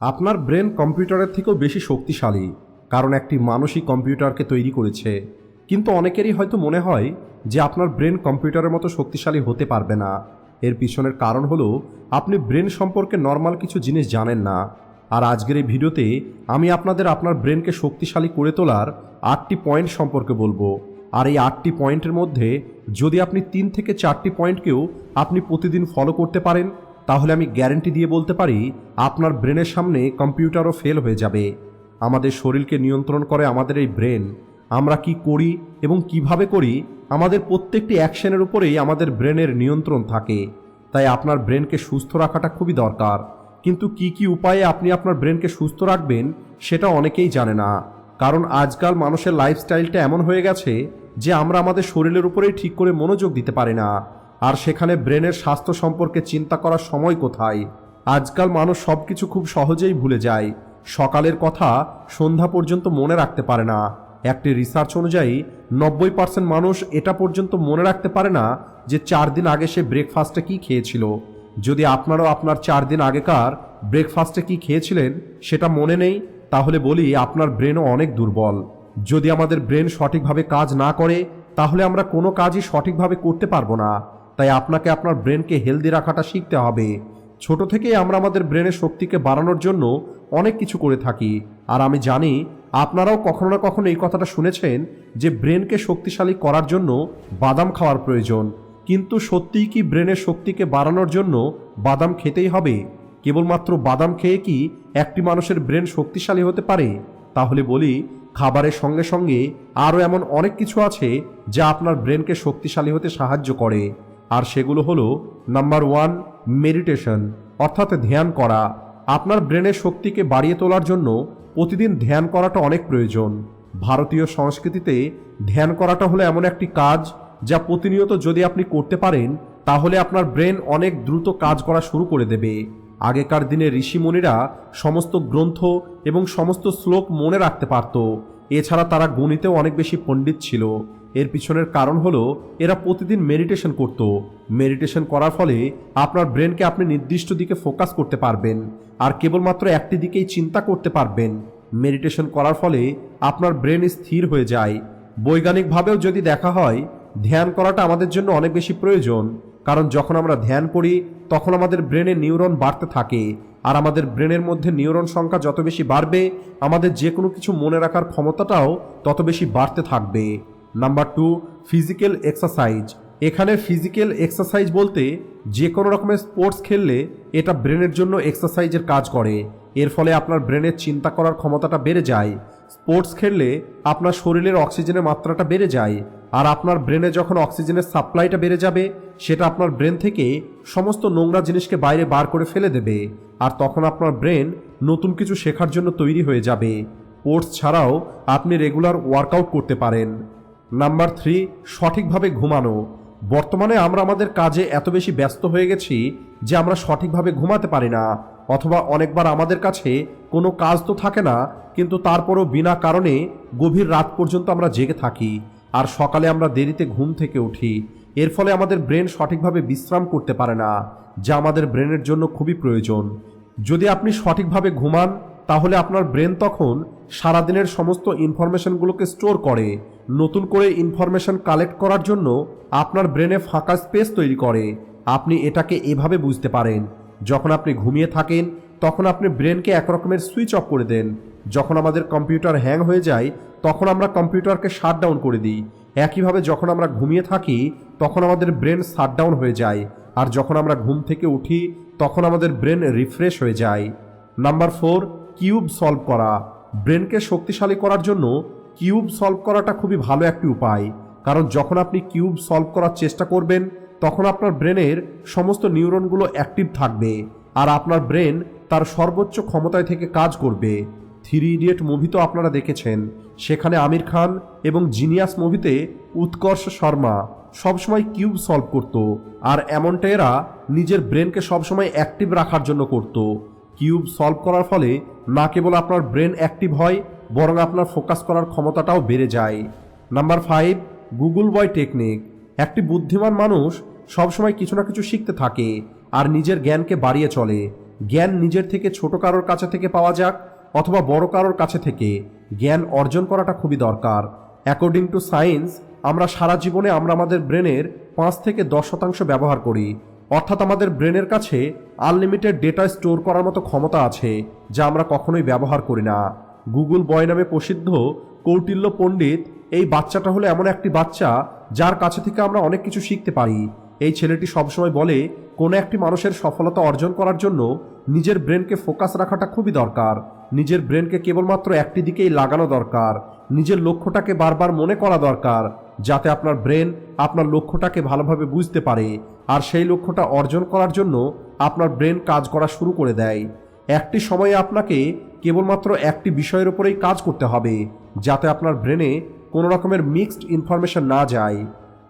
আপনার ব্রেন কম্পিউটারের থেকেও বেশি শক্তিশালী, কারণ একটি মানুষই কম্পিউটারকে তৈরি করেছে। কিন্তু অনেকেরই হয়তো মনে হয় যে আপনার ব্রেন কম্পিউটারের মতো শক্তিশালী হতে পারবে না। এর পিছনের কারণ হলো, আপনি ব্রেন সম্পর্কে নর্মাল কিছু জিনিস জানেন না। আর আজকের এই ভিডিওতে আমি আপনাদের আপনার ব্রেনকে শক্তিশালী করে তোলার আটটি পয়েন্ট সম্পর্কে বলব। আর এই আটটি পয়েন্টের মধ্যে যদি আপনি তিন থেকে চারটি পয়েন্টকেও আপনি প্রতিদিন ফলো করতে পারেন তাহলে আমি গ্যারেন্টি দিয়ে বলতে পারি, আপনার ব্রেনের সামনে কম্পিউটারও ফেল হয়ে যাবে। আমাদের শরীরকে নিয়ন্ত্রণ করে আমাদের এই ব্রেন। আমরা কি করি এবং কীভাবে করি, আমাদের প্রত্যেকটি অ্যাকশনের উপরেই আমাদের ব্রেনের নিয়ন্ত্রণ থাকে। তাই আপনার ব্রেনকে সুস্থ রাখাটা খুবই দরকার। কিন্তু কি কি উপায়ে আপনি আপনার ব্রেনকে সুস্থ রাখবেন, সেটা অনেকেই জানে না। কারণ আজকাল মানুষের লাইফস্টাইলটা এমন হয়ে গেছে যে আমরা আমাদের শরীরের উপরেই ঠিক করে মনোযোগ দিতে পারি না। আর সেখানে ব্রেনের স্বাস্থ্য সম্পর্কে চিন্তা করার সময় কোথায়? আজকাল মানুষ সব কিছু খুব সহজেই ভুলে যায়। সকালের কথা সন্ধ্যা পর্যন্ত মনে রাখতে পারে না। একটি রিসার্চ অনুযায়ী, নব্বই পার্সেন্ট মানুষ এটা পর্যন্ত মনে রাখতে পারে না যে চার দিন আগে সে ব্রেকফাস্টে কি খেয়েছিল। যদি আপনারও আপনার চার দিন আগেকার ব্রেকফাস্টে কি খেয়েছিলেন সেটা মনে নেই, তাহলে বলি আপনার ব্রেনও অনেক দুর্বল। যদি আমাদের ব্রেন সঠিকভাবে কাজ না করে, তাহলে আমরা কোনো কাজই সঠিকভাবে করতে পারব না। তাই আপনাকে আপনার ব্রেনকে হেলদি রাখাটা শিখতে হবে। ছোট থেকেই আমরা আমাদের ব্রেনের শক্তিকে বাড়ানোর জন্য অনেক কিছু করে থাকি। আর আমি জানি, আপনারাও কখনো না কখনো এই কথাটা শুনেছেন যে ব্রেনকে শক্তিশালী করার জন্য বাদাম খাওয়ার প্রয়োজন। কিন্তু সত্যিই কি ব্রেনের শক্তিকে বাড়ানোর জন্য বাদাম খেতেই হবে? কেবলমাত্র বাদাম খেয়ে কি একটি মানুষের ব্রেন শক্তিশালী হতে পারে? তাহলে বলি, খাবারের সঙ্গে সঙ্গে আরও এমন অনেক কিছু আছে যা আপনার ব্রেনকে শক্তিশালী হতে সাহায্য করে। আর সেগুলো হলো নাম্বার ওয়ান মেডিটেশন অর্থাৎ ধ্যান করা। আপনার ব্রেনের শক্তিকে বাড়িয়ে তোলার জন্য প্রতিদিন ধ্যান করাটা অনেক প্রয়োজন। ভারতীয় সংস্কৃতিতে ধ্যান করাটা হলো এমন একটি কাজ যা প্রতিনিয়ত যদি আপনি করতে পারেন, তাহলে আপনার ব্রেন অনেক দ্রুত কাজ করা শুরু করে দেবে। আগেকার দিনে ঋষিমণিরা সমস্ত গ্রন্থ এবং সমস্ত শ্লোক মনে রাখতে পারত। এছাড়া তারা গণিতেও অনেক বেশি পণ্ডিত ছিল। এর পিছনের কারণ হলো, এরা প্রতিদিন মেডিটেশন করত। মেডিটেশন করার ফলে আপনার ব্রেনকে আপনি নির্দিষ্ট দিকে ফোকাস করতে পারবেন আর কেবলমাত্র একটি দিকেই চিন্তা করতে পারবেন। মেডিটেশন করার ফলে আপনার ব্রেন স্থির হয়ে যায়। বৈজ্ঞানিকভাবেও যদি দেখা হয়, ধ্যান করাটা আমাদের জন্য অনেক বেশি প্রয়োজন, কারণ যখন আমরা ধ্যান করি, তখন আমাদের ব্রেনে নিউরন বাড়তে থাকে। আর আমাদের ব্রেনের মধ্যে নিউরন সংখ্যা যত বেশি বাড়বে, আমাদের যে কোনো কিছু মনে রাখার ক্ষমতাটাও তত বেশি বাড়তে থাকবে। নাম্বার টু ফিজিক্যাল এক্সারসাইজ এখানে ফিজিক্যাল এক্সারসাইজ বলতে যে কোনো রকমের স্পোর্টস খেললে এটা ব্রেনের জন্য এক্সারসাইজের কাজ করে। এর ফলে আপনার ব্রেনের চিন্তা করার ক্ষমতাটা বেড়ে যায়। স্পোর্টস খেললে আপনার শরীরের অক্সিজেনের মাত্রাটা বেড়ে যায় আর আপনার ব্রেনে যখন অক্সিজেনের সাপ্লাইটা বেড়ে যাবে, সেটা আপনার ব্রেন থেকে সমস্ত নোংরা জিনিসকে বাইরে বার করে ফেলে দেবে আর তখন আপনার ব্রেন নতুন কিছু শেখার জন্য তৈরি হয়ে যাবে। স্পোর্টস ছাড়াও আপনি রেগুলার ওয়ার্কআউট করতে পারেন। নাম্বার থ্রি, সঠিকভাবে ঘুমানো। বর্তমানে আমরা আমাদের কাজে এত বেশি ব্যস্ত হয়ে গেছি যে আমরা সঠিকভাবে ঘুমাতে পারি না, অথবা অনেকবার আমাদের কাছে কোনো কাজ তো থাকে না, কিন্তু তারপরও বিনা কারণে গভীর রাত পর্যন্ত আমরা জেগে থাকি, আর সকালে আমরা দেরিতে ঘুম থেকে উঠি। এর ফলে আমাদের ব্রেন সঠিকভাবে বিশ্রাম করতে পারে না, যা আমাদের ব্রেনের জন্য খুবই প্রয়োজন। যদি আপনি সঠিকভাবে ঘুমান তাহলে আপনার ব্রেন তখন সারাদিনের সমস্ত ইনফরমেশনগুলোকে স্টোর করে, নতুন করে ইনফরমেশন কালেক্ট করার জন্য আপনার ব্রেনে ফাঁকা স্পেস তৈরি করে। আপনি এটাকে এভাবে বুঝতে পারেন। যখন আপনি ঘুমিয়ে থাকেন, তখন আপনি ব্রেনকে একরকমের সুইচ অফ করে দেন। যখন আমাদের কম্পিউটার হ্যাং হয়ে যায়, তখন আমরা কম্পিউটারকে শাট ডাউন করে দিই। একইভাবে যখন আমরা ঘুমিয়ে থাকি, তখন আমাদের ব্রেন শাট ডাউন হয়ে যায়। আর যখন আমরা ঘুম থেকে উঠি, তখন আমাদের ব্রেন রিফ্রেশ হয়ে যায়। নাম্বার ফোর কিউব সলভ করা। ব্রেনকে শক্তিশালী করার জন্য কিউব সলভ করাটা খুবই ভালো একটি উপায়। কারণ যখন আপনি কিউব সলভ করার চেষ্টা করবেন, তখন আপনার ব্রেনের সমস্ত নিউরনগুলো অ্যাক্টিভ থাকবে আর আপনার ব্রেন তার সর্বোচ্চ ক্ষমতায় থেকে কাজ করবে। থ্রি ইডিয়েট মুভি তো আপনারা দেখেছেন। সেখানে আমির খান এবং জিনিয়াস মুভিতে উৎকর্ষ শর্মা সবসময় কিউব সলভ করত আর এমনটা এরা নিজের ব্রেনকে সবসময় অ্যাক্টিভ রাখার জন্য করত। কিউব সলভ করার ফলে না কেবল আপনার ব্রেন অ্যাক্টিভ হয়, বরং আপনার ফোকাস করার ক্ষমতাটাও বেড়ে যায়। Number five, Google boy technique. একটি বুদ্ধিমান মানুষ সবসময় কিছু না কিছু শিখতে থাকে আর নিজের জ্ঞানকে বাড়িয়ে চলে। জ্ঞান নিজের থেকে ছোট কারোর কাছে থেকে পাওয়া যাক অথবা বড় কারোর কাছে থেকে। জ্ঞান অর্জন করাটা খুবই দরকার। অ্যাকর্ডিং টু সায়েন্স আমরা সারা জীবনে আমরা আমাদের ব্রেনের পাঁচ থেকে দশ শতাংশ ব্যবহার করি। অর্থাৎ আমাদের ব্রেনের কাছে আনলিমিটেড ডেটা স্টোর করার মতো ক্ষমতা আছে, যা আমরা কখনোই ব্যবহার করি না। গুগল বয় নামে প্রসিদ্ধ কৌটিল্য পণ্ডিত এই বাচ্চাটা হলো এমন একটি বাচ্চা যার কাছে থেকে আমরা অনেক কিছু শিখতে পারি। এই ছেলেটি সবসময় বলে, কোনো একটি মানুষের সফলতা অর্জন করার জন্য নিজের ব্রেনকে ফোকাস রাখাটা খুবই দরকার। নিজের ব্রেনকে কেবলমাত্র একটি দিকেই লাগানো দরকার। নিজের লক্ষ্যটাকে বারবার মনে করা দরকার। যাতে আপনার ব্রেন আপনার লক্ষ্যটাকে ভালোভাবে বুঝতে পারে আর সেই লক্ষ্যটা অর্জন করার জন্য আপনার ব্রেন কাজ করা শুরু করে দেয়। একটি সময়ে আপনাকে কেবলমাত্র একটি বিষয়ের উপরেই কাজ করতে হবে, যাতে আপনার ব্রেনে কোনো রকমের মিক্সড ইনফরমেশন না যায়।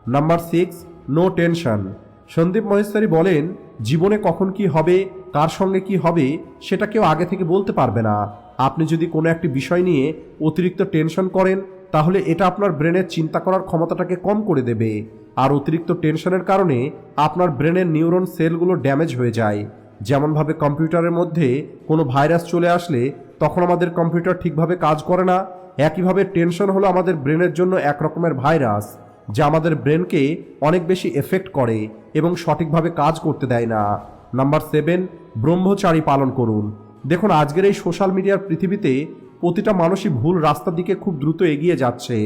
Number six, no tension. Sandeep Maheshwari বলেন, জীবনে কখন কি হবে, কার সঙ্গে কি হবে, সেটা কেউ আগে থেকে বলতে পারবে না। আপনি যদি কোনো একটি বিষয় নিয়ে অতিরিক্ত টেনশন করেন তাহলে এটা আপনার ব্রেনের চিন্তা করার ক্ষমতাটাকে কম করে দেবে। আর অতিরিক্ত টেনশনের কারণে আপনার ব্রেনের নিউরন সেলগুলো ড্যামেজ হয়ে যায়। যেমনভাবে কম্পিউটারের মধ্যে কোনো ভাইরাস চলে আসলে তখন আমাদের কম্পিউটার ঠিকভাবে কাজ করে না। একইভাবে টেনশন হলো আমাদের ব্রেনের জন্য এক রকমের ভাইরাস, যা আমাদের ব্রেনকে অনেক বেশি এফেক্ট করে এবং সঠিকভাবে কাজ করতে দেয় না। নাম্বার সেভেন, ব্রহ্মচারী পালন করুন। দেখুন, আজকের এই সোশ্যাল মিডিয়ার পৃথিবীতে প্রতিটা মানুষই ভুল রাস্তার দিকে খুব দ্রুত এগিয়ে যাচ্ছে।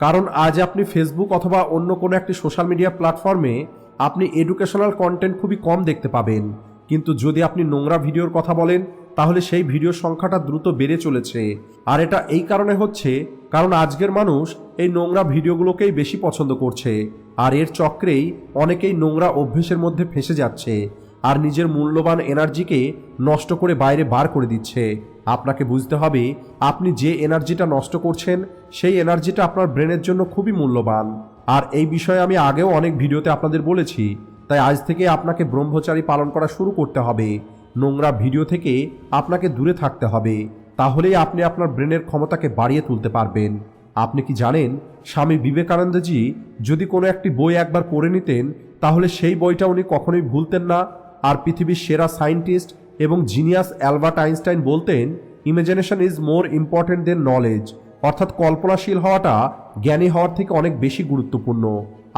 কারণ আজ আপনি ফেসবুক অথবা অন্য কোনো একটি সোশ্যাল মিডিয়া প্ল্যাটফর্মে আপনি এডুকেশনাল কন্টেন্ট খুবই কম দেখতে পাবেন। কিন্তু যদি আপনি নোংরা ভিডিওর কথা বলেন, তাহলে সেই ভিডিওর সংখ্যাটা দ্রুত বেড়ে চলেছে। আর এটা এই কারণে হচ্ছে, কারণ আজকের মানুষ এই নোংরা ভিডিওগুলোকেই বেশি পছন্দ করছে। আর এর চক্রেই অনেকেই নোংরা অভ্যেসের মধ্যে ফেসে যাচ্ছে। আর নিজের মূল্যবান এনার্জিকে নষ্ট করে বাইরে বার করে দিচ্ছে। আপনাকে বুঝতে হবে, আপনি যে এনার্জিটা নষ্ট করছেন, সেই এনার্জিটা আপনার ব্রেনের জন্য খুবই মূল্যবান। আর এই বিষয়ে আমি আগেও অনেক ভিডিওতে আপনাদের বলেছি, তাই আজ থেকে আপনাকে ব্রহ্মচারী পালন করা শুরু করতে হবে। নোংরা ভিডিও থেকে আপনাকে দূরে থাকতে হবে, তাহলেই আপনি আপনার ব্রেনের ক্ষমতাকে বাড়িয়ে তুলতে পারবেন। আপনি কি জানেন, স্বামী বিবেকানন্দজি যদি কোনো একটি বই একবার পড়ে নিতেন, তাহলে সেই বইটা উনি কখনোই ভুলতেন না আর পৃথিবীর সেরা সায়েন্টিস্ট এবং জিনিয়াস অ্যালবার্ট আইনস্টাইন বলতেন imagination is more important than knowledge অর্থাৎ কল্পনাশীল হওয়াটা জ্ঞানী হওয়ার থেকে অনেক বেশি গুরুত্বপূর্ণ।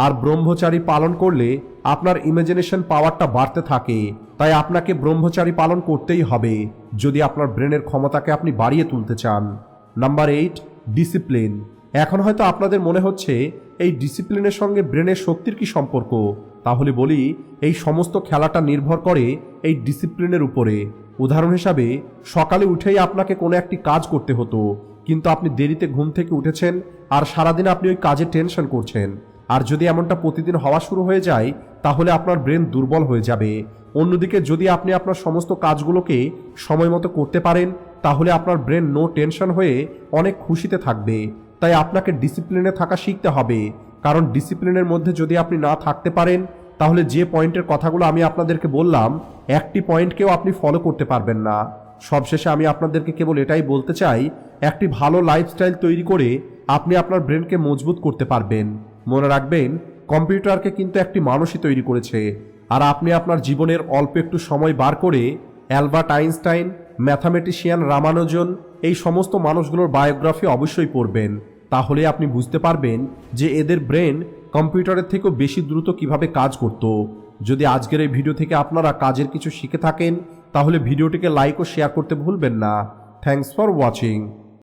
আর ব্রহ্মচারী পালন করলে আপনার ইমাজিনেশন পাওয়ারটা বাড়তে থাকে। তাই আপনাকে ব্রহ্মচারী পালন করতেই হবে, যদি আপনার ব্রেনের ক্ষমতাকে আপনি বাড়িয়ে তুলতে চান। নাম্বার এইট ডিসিপ্লিন এখন হয়তো আপনাদের মনে হচ্ছে, এই ডিসিপ্লিনের সঙ্গে ব্রেনের শক্তির কি সম্পর্ক? তাহলে বলি, এই সমস্ত খেলাটা নির্ভর করে এই ডিসিপ্লিনের উপরে। উদাহরণ হিসাবে, সকালে উঠেই আপনাকে কোনো একটি কাজ করতে হতো, কিন্তু আপনি দেরিতে ঘুম থেকে উঠেছেন আর সারাদিন আপনি ওই কাজে টেনশন করছেন। আর যদি এমনটা প্রতিদিন হওয়া শুরু হয়ে যায়, তাহলে আপনার ব্রেন দুর্বল হয়ে যাবে। অন্যদিকে, যদি আপনি আপনার সমস্ত কাজগুলোকে সময় মতো করতে পারেন, তাহলে আপনার ব্রেন নো টেনশন হয়ে অনেক খুশিতে থাকবে। তাই আপনাকে ডিসিপ্লিনে থাকা শিখতে হবে। কারণ ডিসিপ্লিনের মধ্যে যদি আপনি না থাকতে পারেন তাহলে যে পয়েন্টের কথাগুলো আমি আপনাদেরকে বললাম, একটি পয়েন্টকেও আপনি ফলো করতে পারবেন না। সবশেষে আমি আপনাদেরকে কেবল এটাই বলতে চাই, একটি ভালো লাইফস্টাইল তৈরি করে আপনি আপনার ব্রেনকে মজবুত করতে পারবেন। মনে রাখবেন, কম্পিউটারকে কিন্তু একটি মানুষই তৈরি করেছে। আর আপনি আপনার জীবনের অল্প একটু সময় বার করে অ্যালবার্ট আইনস্টাইন, ম্যাথামেটিশিয়ান রামানুজন, এই সমস্ত মানুষগুলোর বায়োগ্রাফি অবশ্যই পড়বেন। তাহলে আপনি বুঝতে পারবেন যে এদের ব্রেন কম্পিউটারের থেকেও বেশি দ্রুত কীভাবে কাজ করত। যদি আজকের এই ভিডিও থেকে আপনারা কাজের কিছু শিখে থাকেন, তাহলে ভিডিওটিকে লাইক ও শেয়ার করতে ভুলবেন না। Thanks for watching